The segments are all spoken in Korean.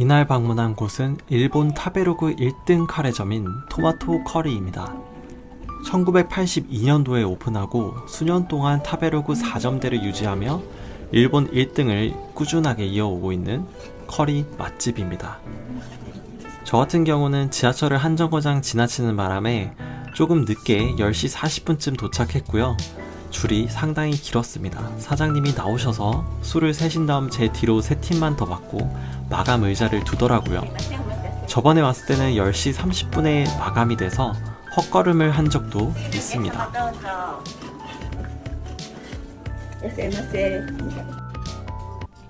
이날 방문한 곳은 일본 타베로그 1등 카레점인 토마토 커리입니다. 1982년도에 오픈하고 수년 동안 타베로그 4점대를 유지하며 일본 1등을 꾸준하게 이어오고 있는 커리 맛집입니다. 저 같은 경우는 지하철을 한 정거장 지나치는 바람에 조금 늦게 10시 40분쯤 도착했고요. 줄이 상당히 길었습니다. 사장님이 나오셔서 술을 세신 다음 제 뒤로 세 팀만 더 받고 마감 의자를 두더라고요. 저번에 왔을 때는 10시 30분에 마감이 돼서 헛걸음을 한 적도 있습니다.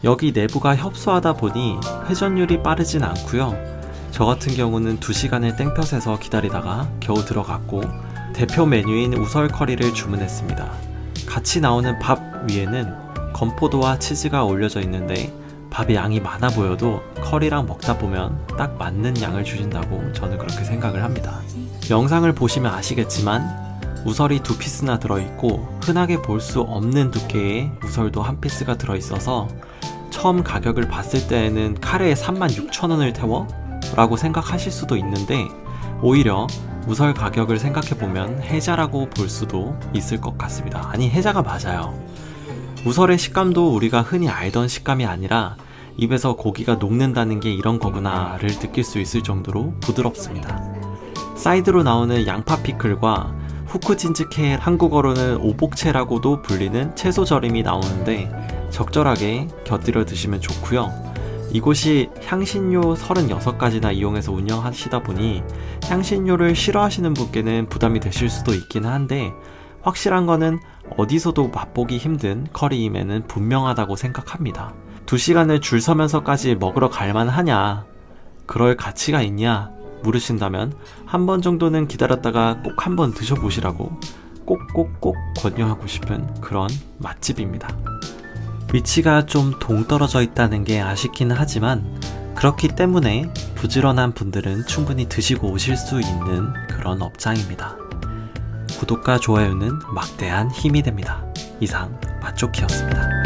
여기 내부가 협소하다 보니 회전율이 빠르진 않고요. 저 같은 경우는 2시간을 땡볕에서 기다리다가 겨우 들어갔고 대표 메뉴인 우설 커리를 주문했습니다. 같이 나오는 밥 위에는 건포도와 치즈가 올려져 있는데 밥의 양이 많아 보여도 커리랑 먹다 보면 딱 맞는 양을 주신다고 저는 그렇게 생각을 합니다. 영상을 보시면 아시겠지만 우설이 두 피스나 들어있고 흔하게 볼 수 없는 두께의 우설도 한 피스가 들어있어서 처음 가격을 봤을 때에는 카레에 36,000원을 태워? 라고 생각하실 수도 있는데 오히려 우설 가격을 생각해보면 해자라고 볼 수도 있을 것 같습니다. 아니 해자가 맞아요. 우설의 식감도 우리가 흔히 알던 식감이 아니라 입에서 고기가 녹는다는 게 이런 거구나를 느낄 수 있을 정도로 부드럽습니다. 사이드로 나오는 양파 피클과 후쿠진즈케 한국어로는 오복채라고도 불리는 채소 절임이 나오는데 적절하게 곁들여 드시면 좋고요. 이곳이 향신료 36가지나 이용해서 운영하시다 보니 향신료를 싫어하시는 분께는 부담이 되실 수도 있긴 한데 확실한 거는 어디서도 맛보기 힘든 커리임에는 분명하다고 생각합니다. 2시간을 줄 서면서까지 먹으러 갈만 하냐? 그럴 가치가 있냐? 물으신다면 한 번 정도는 기다렸다가 꼭 한 번 드셔보시라고 꼭꼭꼭 권유하고 싶은 그런 맛집입니다. 위치가 좀 동떨어져 있다는 게 아쉽긴 하지만 그렇기 때문에 부지런한 분들은 충분히 드시고 오실 수 있는 그런 업장입니다. 구독과 좋아요는 막대한 힘이 됩니다. 이상 맛조키였습니다.